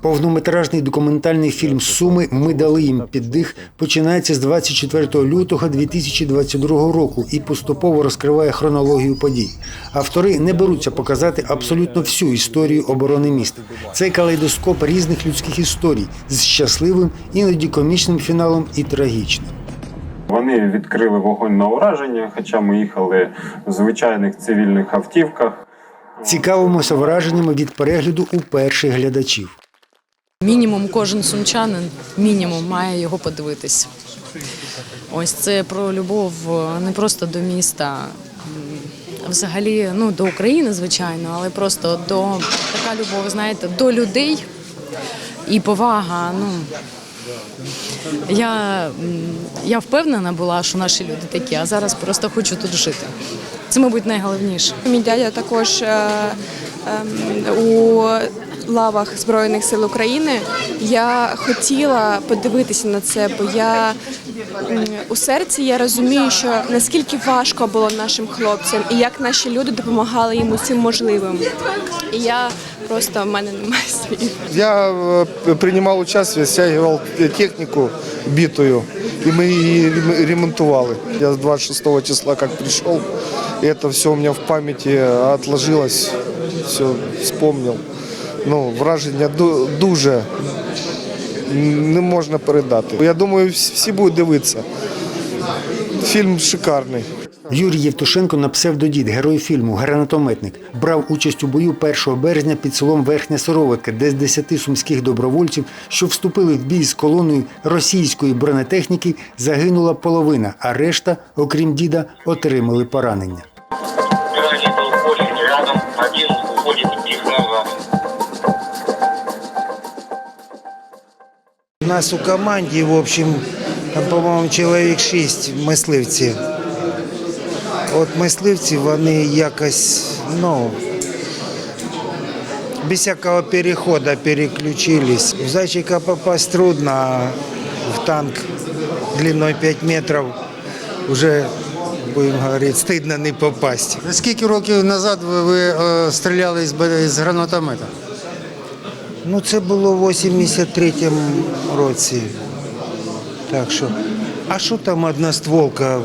Повнометражний документальний фільм Суми Ми дали їм піддих починається з 24 лютого 2022 року і поступово розкриває хронологію подій. Автори не беруться показати абсолютно всю історію оборони міста. Це калейдоскоп різних людських історій з щасливим, іноді комічним фіналом і трагічним. Вони відкрили вогонь на ураження, хоча ми їхали в звичайних цивільних автівках. Цікавимося враженнями від перегляду у перших глядачів. Мінімум кожен сумчанин мінімум має його подивитись. Ось це про любов не просто до міста, взагалі ну, до України, звичайно, але просто до така любов, знаєте, до людей і повага. Ну, я, я впевнена була, що наші люди такі, а зараз просто хочу тут жити. Це, мабуть, найголовніше. Мій дядя також е, ем, у лавах Збройних сил України. Я хотіла подивитися на це, бо я у серці я розумію, що наскільки важко було нашим хлопцям, і як наші люди допомагали їм усім можливим. І я просто в мене немає слів. Я э, принимал участие, стягивал технику битую, и мы ее ремонтували. Я с 26 числа как пришел, и это все у меня в памяти отложилось, все вспомнил. Ну, враження дуже не можна передати. Я думаю, всі будуть дивитися. Фільм шикарний. Юрій Євтушенко на псевдодід, герой фільму Гранатометник, брав участь у бою 1 березня під селом Верхня Сироватка, де з 10 сумських добровольців, що вступили в бій з колоною російської бронетехніки, загинула половина, а решта, окрім діда, отримали поранення. У нас у команді, в общем, по-моєму, чоловік шість мисливців. От мисливці вони якось, ну, без всякого переходу переключились. В зайчика попасть трудно, а в танк длиной 5 метров уже, будем говорить, стыдно не попасть. Скільки років назад ви, ви е, стріляли з, з гранатомета? Ну, це було в 83-му році. Так що, а що там одностволка?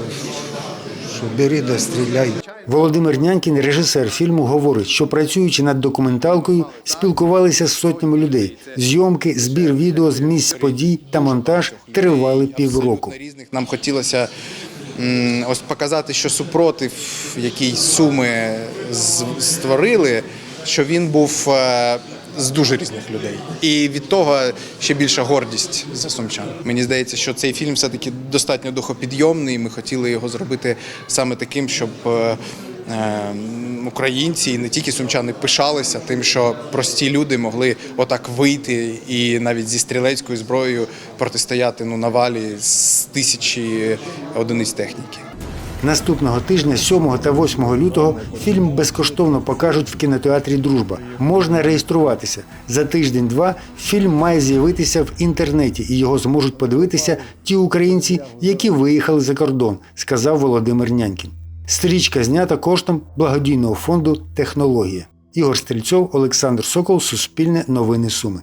Що бери да стріляй. Володимир Нянькін, режисер фільму, говорить, що працюючи над документалкою, спілкувалися з сотнями людей. Зйомки, збір відео з місць подій та монтаж тривали півроку. нам хотілося ось показати, що супротив, який суми створили, що він був е, з дуже різних людей. І від того ще більша гордість за сумчан. Мені здається, що цей фільм все-таки достатньо духопідйомний. Ми хотіли його зробити саме таким, щоб. е, е, Українці і не тільки сумчани пишалися тим, що прості люди могли отак вийти і навіть зі стрілецькою зброєю протистояти ну навалі з тисячі одиниць техніки. Наступного тижня, 7 та 8 лютого, фільм безкоштовно покажуть в кінотеатрі Дружба. Можна реєструватися. За тиждень-два фільм має з'явитися в інтернеті, і його зможуть подивитися ті українці, які виїхали за кордон, сказав Володимир Нянькін. Стрічка знята коштом благодійного фонду Технологія. Ігор Стрільцов, Олександр Сокол, Суспільне новини Суми.